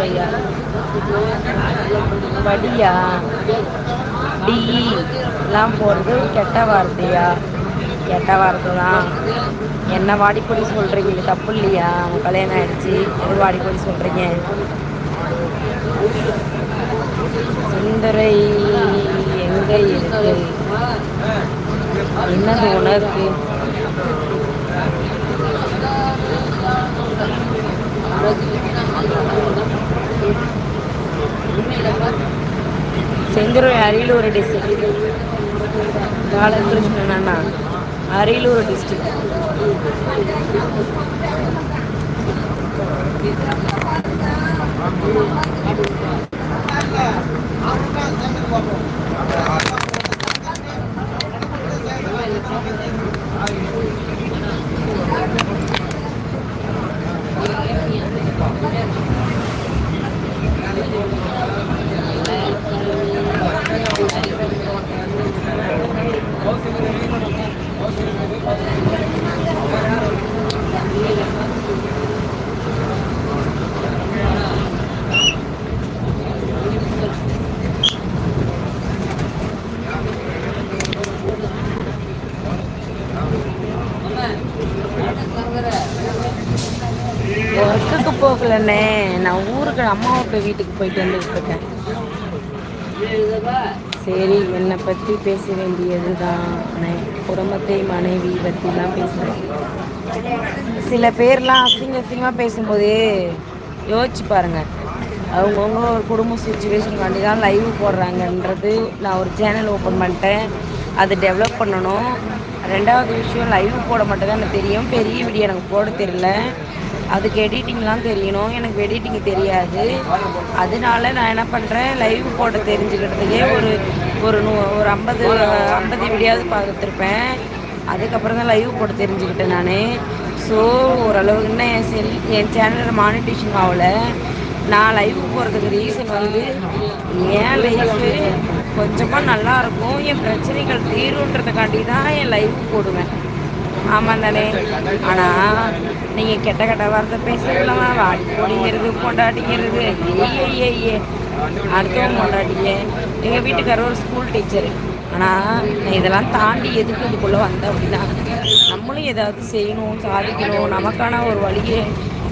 ஐயா படியா? டி. எல்லாம் போகிறது கெட்ட வார்த்தையா? கெட்ட வார்த்தை தான் என்ன வாடிப்பொடி சொல்கிறீங்க தப்பு இல்லையா? அவங்க கல்யாணம் ஆயிடுச்சு. எது வாடிப்பொடி சொல்கிறீங்க சுந்தரை எங்கே இருக்கு? என்னது உனக்கு? செந்துறை அரியலூர் டிஸ்ட்ரிக்ட் பாலகிருஷ்ணன் அண்ணா அரியலூர் டிஸ்ட்ரிக்ட் ஒர்க்குக்கு போகலண்ணே. நான் ஊருக்கு அம்மா வீட்டுக்கு போயிட்டு வந்துட்டு இருக்கேன் சரி என்னை பற்றி பேச வேண்டியது தான் குடும்பத்தை மனைவி பற்றிலாம் பேசுகிறேன் சில பேர்லாம் அசிங்க அசிங்கமாக பேசும்போது யோசிச்சு பாருங்கள் அவங்கவுங்க ஒரு குடும்ப சுச்சுவேஷன் தான் லைவ் போடுறாங்கன்றது நான் ஒரு சேனல் ஓப்பன் பண்ணிட்டேன். அதை டெவலப் பண்ணணும். ரெண்டாவது விஷயம் லைவ் போட மட்டும் எனக்கு தெரியும். பெரிய வீடியோ எனக்கு போட தெரியல. அதுக்கு எடிட்டிங்லாம் தெரியணும். எனக்கு எடிட்டிங் தெரியாது. அதனால நான் என்ன பண்ணுறேன் லைவ் போட்டு தெரிஞ்சுக்கிட்டதுக்கே ஒரு ஒரு நூ ஒரு ஐம்பது ஐம்பது வீடியாவது பார்த்துருப்பேன். அதுக்கப்புறம் தான் லைவ் போட்டு தெரிஞ்சுக்கிட்டேன் நான். ஸோ ஓரளவுக்கு இன்னும் என் செல் என் சேனலில் மானிட்டேஷன் ஆகலை. நான் லைவ் போகிறதுக்கு ரீசன் வந்து என் லைஃபு கொஞ்சமாக நல்லாயிருக்கும் என் பிரச்சனைகள் தீருன்றதுக்காண்டி தான் என் லைவ் போடுவேன். ஆமாம் தானே ஆனால் நீங்கள் கெட்ட கெட்ட வார்த்தை பேசுறதுலாமா வாடி பொடிங்கிறது பொண்டாட்டிங்கிறது. ஐயே ஐயே அடுத்தவங்க கொண்டாடிங்க எங்கள் வீட்டுக்காரர் ஒரு ஸ்கூல் டீச்சர் ஆனால் நான் இதெல்லாம் தாண்டி எதுக்கு இதுக்குள்ளே வந்தேன் அப்படின்னா நம்மளும் ஏதாவது செய்யணும் சாதிக்கணும் நமக்கான ஒரு வழியை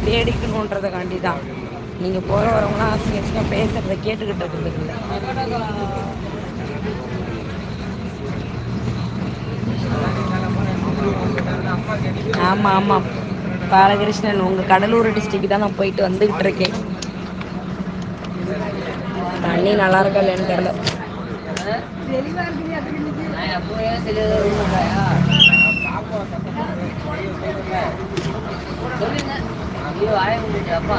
தேடிக்கணுன்றதுக்காண்டி தான் நீங்கள் போகிற வரவங்களாம் ஆசை பேசுகிறத கேட்டுக்கிட்டு இருக்கிறதுக்கு இல்லை. ஆமாம் ஆமாம் பாலகிருஷ்ணன் உங்கள் கடலூர் டிஸ்ட்ரிக்ட் தான் நான் போயிட்டு வந்துக்கிட்டு இருக்கேன். தண்ணி நல்லா இருக்கா இல்லைன்னு தெரியல. அப்பா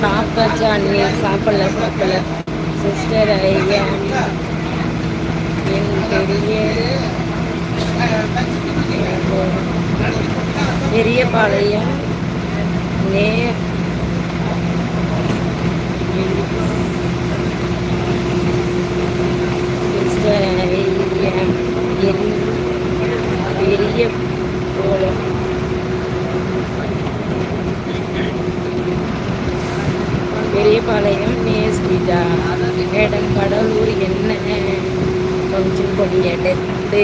சாப்பிட்டாச்சு அண்ணி சாப்பிடல சாப்பிடல. சிஸ்டர் ஐயா என் பெரிய பெரிய பாளையம் நேர் சிஸ்டர் ஐயா என் பெரிய போல பெரியபாளையம் நேஸ்டிதா இடம் கடலூர் என்ன? கொஞ்சம் கொடி கொடிய டெத்து